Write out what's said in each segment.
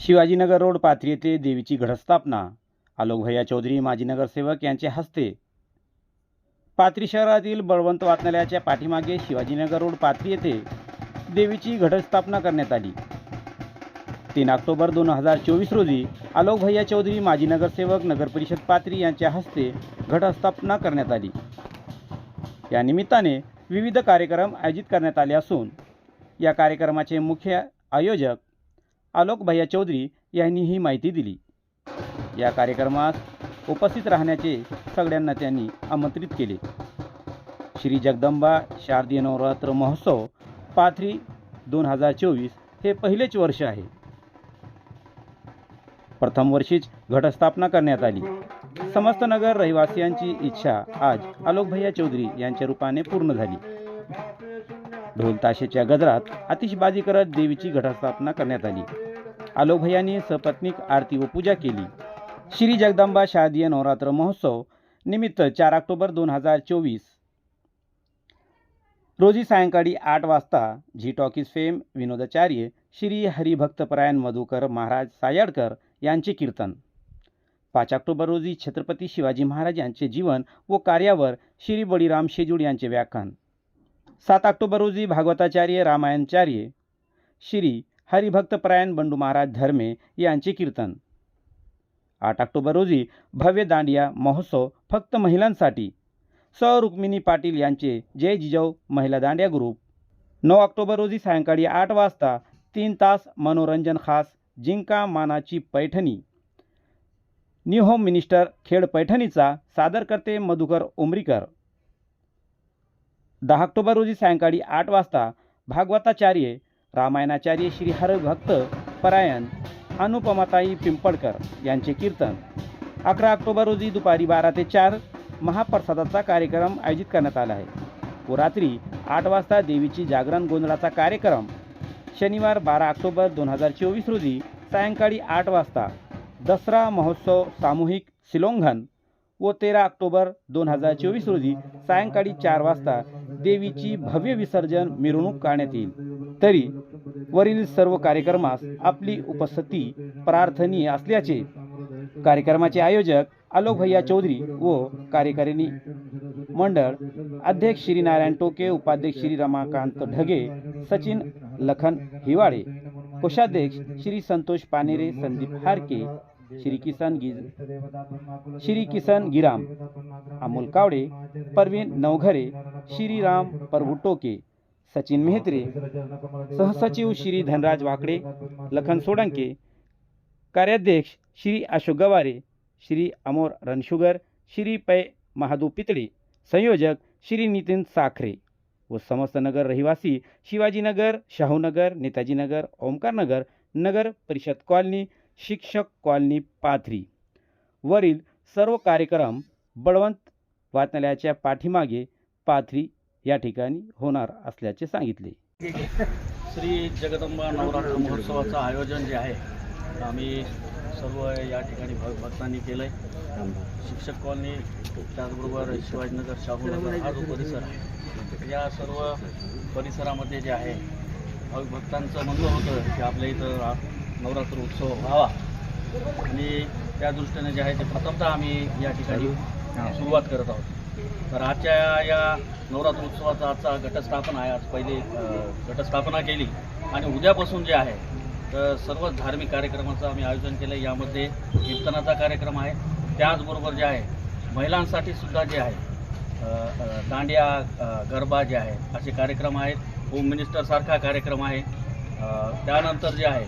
Shivajinagar road Pathri येथे देवीची घटस्थापना. आलोकभैया चौधरी माजी नगरसेवक यांच्या हस्ते. पाथरी शहरातील बळवंत वाचनालयाच्या पाठीमागे शिवाजीनगर रोड पाथरी येथे देवीची घटस्थापना करण्यात आली. तीन ऑक्टोबर दोन हजार चोवीस रोजी आलोकभैया चौधरी माजी नगरसेवक नगरपरिषद पाथरी यांच्या हस्ते घटस्थापना करण्यात आली. या निमित्ताने विविध कार्यक्रम आयोजित करण्यात आले असून या कार्यक्रमाचे मुख्य आयोजक आलोक भैया चौधरी यांनी ही माहिती दिली. या कार्यक्रमात उपस्थित राहण्याचे सगळ्यांना त्यांनी आमंत्रित केले. श्री जगदंबा शारदीय नवरात्र महोत्सव पाथरी दोन हजार चोवीस हे पहिलेच वर्ष आहे. प्रथम वर्षीच घटस्थापना करण्यात आली. समस्त नगर रहिवासियांची इच्छा आज आलोक भैया चौधरी यांच्या रूपाने पूर्ण झाली. ढोल ताशेच्या गजरात आतिषबाजी करत देवीची घटस्थापना करण्यात आली. आलोक भैयांनी सपत्नीक आरती व पूजा केली. श्री जगदंबा शारदीय नवरात्र महोत्सव निमित्त चार ऑक्टोबर दोन हजार चोवीस. रोजी सायंकाळी आठ वाजता झी टॉकीज फेम विनोदाचार्य श्री हरिभक्तपरायण मधुकर महाराज सायडकर यांचे कीर्तन. पाच ऑक्टोबर रोजी छत्रपती शिवाजी महाराज यांचे जीवन व कार्यावर श्री बळीराम शेजूड यांचे व्याख्यान. सात ऑक्टोबर रोजी भागवताचार्य रामायणचार्य श्री हरिभक्तपरायण बंडू महाराज धर्मे यांचे कीर्तन. आठ ऑक्टोबर रोजी भव्य दांडिया महोत्सव फक्त महिलांसाठी. स रुक्मिणी पाटील यांचे जय जिजाऊ महिला दांडिया ग्रुप नऊ ऑक्टोबर रोजी सायंकाळी आठ वाजता तीन तास मनोरंजन खास जिंका मानाची Paithani. New home minister Khed पैठणीचा सादर करते मधुकर उमरीकर. दहा ऑक्टोबर रोजी सायंकाळी आठ वाजता भागवताचार्य रामायणाचार्य श्री हरभक्त परायण अनुपमाताई पिंपळकर यांचे कीर्तन. अकरा ऑक्टोबर रोजी दुपारी बारा ते चार महाप्रसादाचा कार्यक्रम आयोजित करण्यात आला आहे. व रात्री आठ वाजता देवीची जागरण गोंधळाचा कार्यक्रम. शनिवार बारा ऑक्टोबर दोन हजार चोवीस रोजी सायंकाळी आठ वाजता दसरा महोत्सव सामूहिक सिलोंघन व तेरा ऑक्टोबर दोन हजार चोवीस रोजी सायंकाळी चार वाजता देवीची भव्य विसर्जन मिरवणूक करण्यात येईल. तरी वरील सर्व कार्यक्रमास आपली उपस्थिती प्रार्थनीय असल्याचे कार्यक्रमाचे आयोजक आलोक भैया चौधरी व कार्यकारिणी मंडळ अध्यक्ष श्री नारायण टोके उपाध्यक्ष श्री रमाकांत ढगे सचिन लखन हिवाळे कोषाध्यक्ष श्री संतोष पानेरे संदीप हारके श्री किसन गिज श्री किसन गिराम अमोल कावडे परवीन नवघरे श्रीराम प्रभू टोके सचिन मेहत्रे सहसचिव श्री धनराज वाकडे लखन सोडंके कार्याध्यक्ष श्री अशोक गवारे श्री अमोर रणशुगर श्री पै महादू पितळे संयोजक श्री नितीन साखरे व समस्त नगर रहिवासी शिवाजीनगर शाहूनगर नेताजीनगर ओमकारनगर नगर परिषद कॉलनी शिक्षक कॉलनी पाथरी. वरील सर्व कार्यक्रम बळवंत वाचनालयाच्या पाठीमागे पाथरी या ठिकाणी होणार असल्याचे सांगितले. श्री जगदंबा नवरात्र महोत्सवाचं आयोजन जे आहे आम्ही सर्व या ठिकाणी भग भक्तांनी केलं आहे शिक्षक कॉलनी त्याचबरोबर शिवाजीनगर शाहूनगर हा जो परिसर आहे या सर्व परिसरामध्ये जे आहे भाविक भक्तांचं म्हणणं होतं की आपल्या इथं नवरात्र उत्सव व्हावा. आणि त्या दृष्टीने जे आहे ते प्रथमतः आम्ही या ठिकाणी सुरुवात करत आहोत. तर आजच्या या नवरात्र उत्सवाचा आजचा घटस्थापना आहे. आज पहिली घटस्थापना केली. आणि उद्यापासून जे आहे तर सर्व धार्मिक कार्यक्रमाचं आम्ही आयोजन केलं आहे यामध्ये कीर्तनाचा कार्यक्रम आहे. त्याचबरोबर जे आहे महिलांसाठी सुद्धा जे आहे दांडिया गरबा जे आहे असे कार्यक्रम आहेत. होम मिनिस्टरसारखा कार्यक्रम आहे. त्यानंतर जे आहे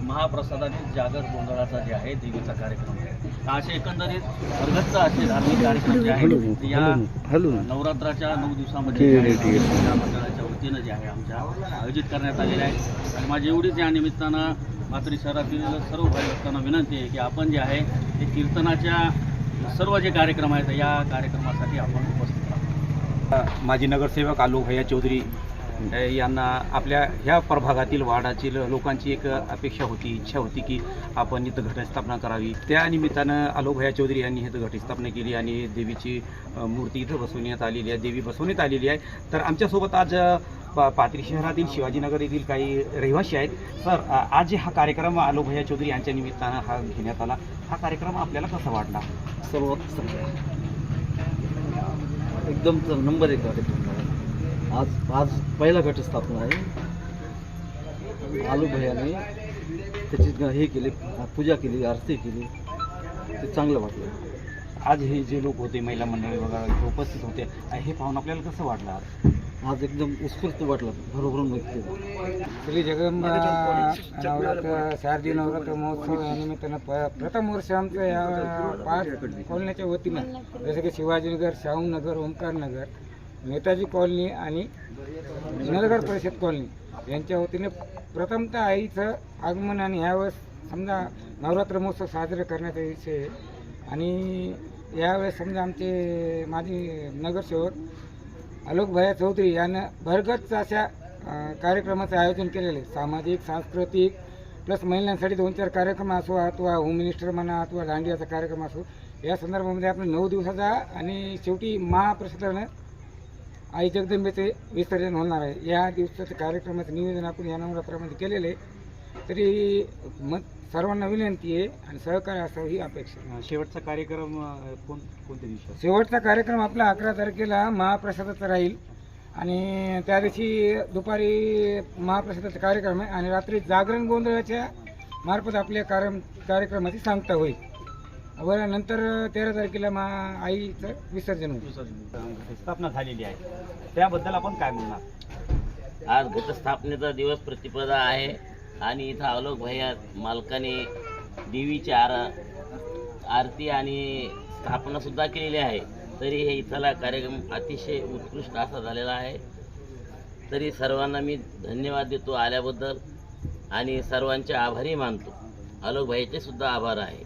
महाप्रसादाने जागर गोंधळाचा जे आहे देवीचा कार्यक्रम आहे. असे एकंदरीत भरगच्च असे धार्मिक कार्यक्रम जे आहेत या नवरात्राच्या नऊ दिवसामध्ये जे आहे, या मंडळाच्या वतीनं जे आहे आमच्या आयोजित करण्यात आलेले आहे. आणि माझी एवढीच या निमित्तानं मात्र शहरातील सर्व भाई भक्तांना विनंती आहे की आपण जे आहे ते कीर्तनाच्या सर्व जे कार्यक्रम आहेत या कार्यक्रमासाठी आपण उपस्थित राहू. माजी नगरसेवक आलोक भैया चौधरी यांना आपल्या ह्या प्रभागातील वार्डातील लोकांची एक अपेक्षा होती इच्छा होती की आपण इथं घटस्थापना करावी. त्या निमित्तानं आलोभया भैया चौधरी यांनी इथं घटस्थापना केली आणि देवीची मूर्ती इथं बसवण्यात आलेली आहे. देवी बसवण्यात आलेली आहे. तर आमच्यासोबत आज पा पाथरी शहरातील शिवाजीनगर येथील काही रहिवासी आहेत. सर आज जे हा कार्यक्रम आलोभया चौधरी यांच्या निमित्तानं हा घेण्यात आला. हा कार्यक्रम आपल्याला कसा वाटला? सर्व एकदम नंबर एक कार्यक्रम आज आज पहिला घटस्थापना आहे. आलू भैयाने त्याची हे केली पूजा केली आरती केली. ते चांगलं वाटलं. आज हे जे लोक होते महिला मंडळी वगैरे उपस्थित होते हे पाहून आपल्याला कसं वाटलं आज? आज एकदम उत्स्फूर्त वाटलं भरभरून व्यक्ती श्री जगदंबा नवरात्र शारदीय नवरात्र महोत्सव या निमित्तानं प प्रथम वर्ष आमचं या पाच कॉलनीच्या वतीनं जसं की शिवाजीनगर शाहूनगर ओंकारनगर नेताजी कॉलनी आणि नगर परिषद कॉलनी यांच्या वतीने प्रथमतः आईचं आगमन आणि ह्यावेळेस समजा नवरात्र महोत्सव साजरे करण्याचा विषय आहे. आणि यावेळेस समजा आमचे माजी नगरसेवक आलोकभया चौधरी यानं भरगत अशा कार्यक्रमाचं आयोजन केलेलं आहे सामाजिक सांस्कृतिक प्लस महिलांसाठी दोन चार कार्यक्रम असो अथवा होम मिनिस्टर म्हणा अथवा दांडियाचा कार्यक्रम असो या संदर्भामध्ये आपण नऊ दिवसाचा आणि शेवटी महाप्रसादानं आई जगदंबेचे विसर्जन होणार आहे. या दिवसाच्या कार्यक्रमाचं नियोजन आपण या नवरात्रामध्ये केलेलं आहे. तरी मग सर्वांना विनंती आहे आणि सहकार्य असावं ही अपेक्षा शेवटचा कार्यक्रम कोण कोणत्या दिवशी? शेवटचा कार्यक्रम आपला अकरा तारखेला महाप्रसादाचा राहील. आणि त्या दिवशी दुपारी महाप्रसादाचा कार्यक्रम आहे. आणि रात्री जागरण गोंधळाच्या मार्फत आपल्या कार्यम कार्यक्रमाची सांगता होईल. बरं नंतर तेरा तारखेला मा आईचं विसर्जन स्थापना झालेली आहे. त्याबद्दल आपण काय म्हणणार? आज घटस्थापनेचा दिवस प्रतिपदा आहे आणि इथं अलोक भैया मालकाने देवीची आर आरती आणि स्थापना सुद्धा केलेली आहे. तरी हे इथला कार्यक्रम अतिशय उत्कृष्ट असा झालेला आहे. तरी सर्वांना मी धन्यवाद देतो आल्याबद्दल आणि सर्वांचे आभारी मानतो. अलोक भाईचे सुद्धा आभार आहे.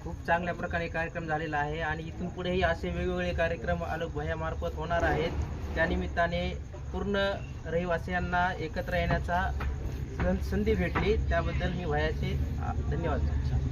खूप चांगल्या प्रकारे कार्यक्रम झालेला आहे आणि इथून पुढेही असे वेगवेगळे कार्यक्रम आलोक भयामार्फत होणार आहेत. त्यानिमित्ताने पूर्ण रहिवासियांना एकत्र येण्याचा संधी भेटली. त्याबद्दल मी भयाचे धन्यवाद धन्यवाद.